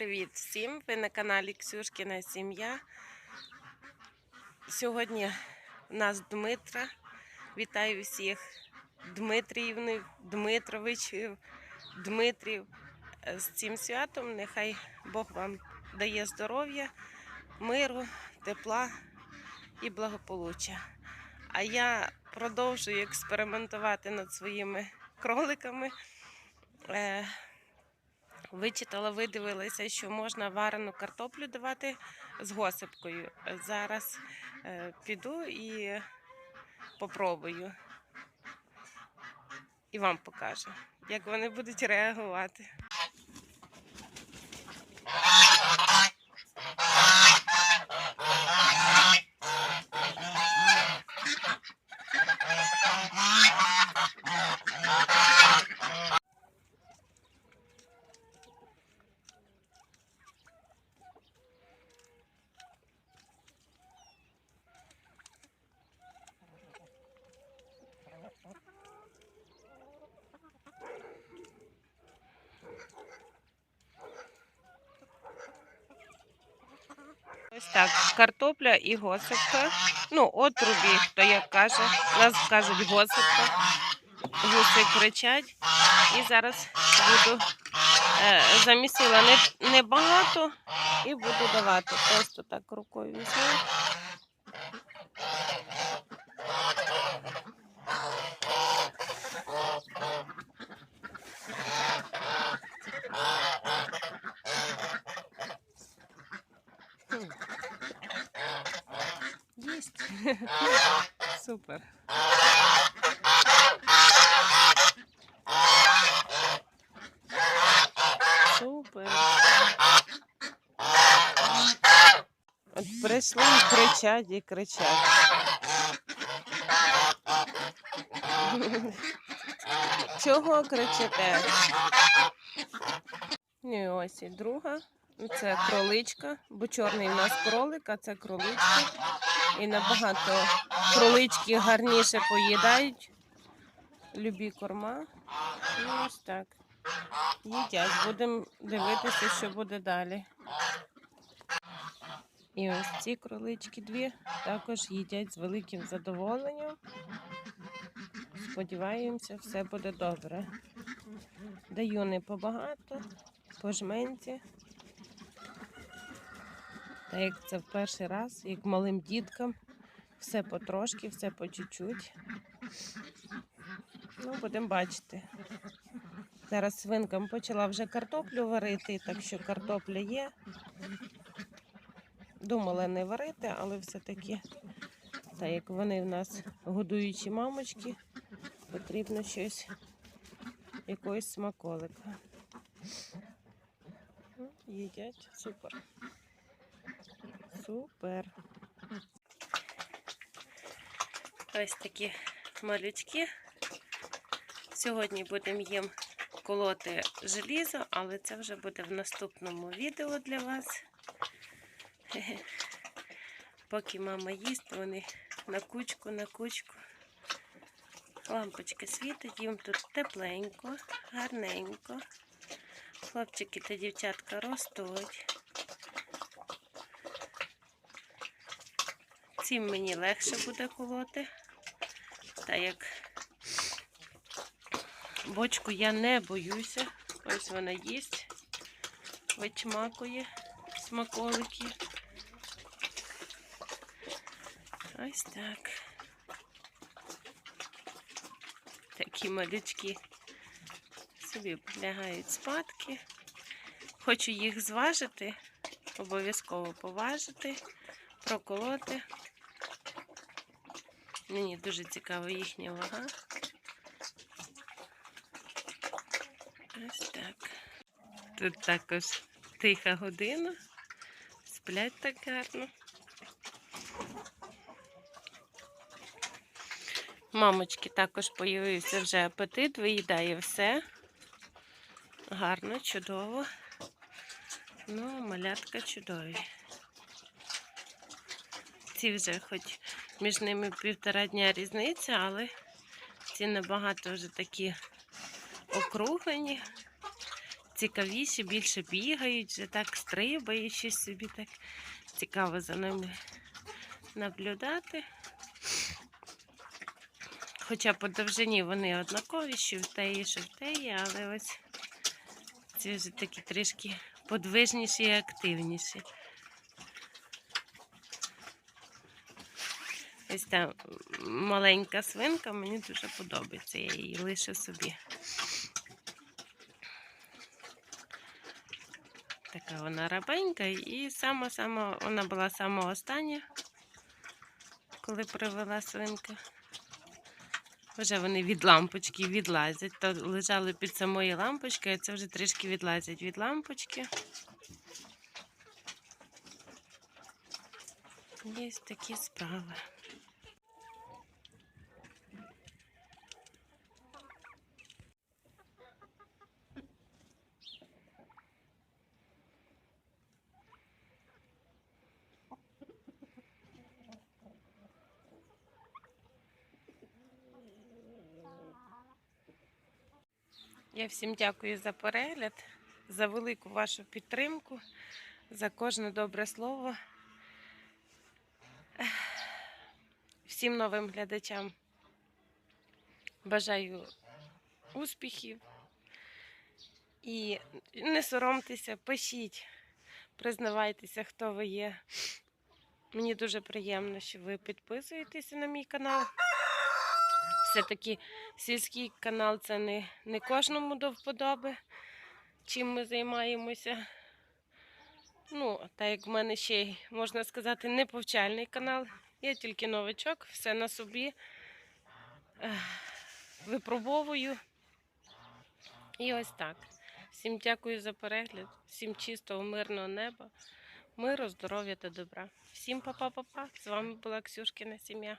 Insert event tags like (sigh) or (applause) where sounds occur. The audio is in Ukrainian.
привіт всім! Ви на каналі Ксюшкіна Сім'я. Сьогодні у нас Дмитра. Вітаю всіх Дмитріївнів, Дмитровичів, Дмитрів з цим святом. Нехай Бог вам дає здоров'я, миру, тепла і благополуччя. А я продовжую експериментувати над своїми кроликами. Вичитала, видивилася, що можна варену картоплю давати з госипкою. Зараз е, піду і попробую. І вам покажу, як вони будуть реагувати. Ось так, картопля і госипка. Ну, отрубі, хто як каже. Нас кажуть госипка. Гуси кричать. І зараз буду е, замісила не, небагато і буду давати. Просто так рукою візьму. Єсть. (laughs) Супер. Супер. От прийшли і кричать, і кричать. (laughs) Чого кричите? Ну і ось і друга. Це кроличка, бо чорний в нас кролик, а це кроличка. І набагато кролички гарніше поїдають. Любі корма. І ось так. Їдять. Будемо дивитися, що буде далі. І ось ці кролички дві також їдять з великим задоволенням. Сподіваємося, все буде добре. Даю не побагато, по жменці. Так як це в перший раз, як малим діткам, все потрошки, все по чуть-чуть. Ну, будемо бачити. Зараз свинкам почала вже картоплю варити, так що картопля є. Думала не варити, але все-таки, так як вони в нас годуючі мамочки, потрібно щось, якогось смаколика. Ну, Їдять, супер. Супер. Ось такі малючки. Сьогодні будемо їм колоти желізо, але це вже буде в наступному відео для вас. (laughs) Поки мама їсть, вони на кучку, на кучку. Лампочки світить, їм тут тепленько, гарненько. Хлопчики та дівчатка ростуть. Цим мені легше буде колоти. Та як бочку я не боюся. Ось вона їсть, вичмакує смаколики. Ось так. Такі малючки собі полягають спадки. Хочу їх зважити, обов'язково поважити, проколоти. Мені дуже цікава їхня вага. Ось так. Тут також тиха година. Сплять так гарно. Мамочки також появився вже апетит, виїдає все. Гарно, чудово. Ну, малятка чудові. Ці вже хоч між ними півтора дня різниця, але ці набагато вже такі округлені. цікавіші, більше бігають, вже так стрибають, щось собі так цікаво за ними наблюдати. Хоча по довжині вони однакові, що в теї, що в теї, але ось ці вже такі трішки подвижніші і активніші. Ось та маленька свинка мені дуже подобається, я її лишу собі. Така вона рабенька і сама-сама, вона була сама остання, коли привела свинка. Вже вони від лампочки відлазять. То лежали під самою лампочкою, а це вже трішки відлазять від лампочки. Є такі справи. Я всім дякую за перегляд, за велику вашу підтримку, за кожне добре слово. Всім новим глядачам бажаю успіхів і не соромтеся, пишіть, признавайтеся, хто ви є. Мені дуже приємно, що ви підписуєтеся на мій канал. Все-таки сільський канал це не, не кожному до вподоби, чим ми займаємося. Ну, так як в мене ще й, можна сказати, не повчальний канал. Я тільки новичок, все на собі випробовую. І ось так. Всім дякую за перегляд, всім чистого, мирного неба, миру, здоров'я та добра. Всім па-па-па-па. З вами була Ксюшкина сім'я.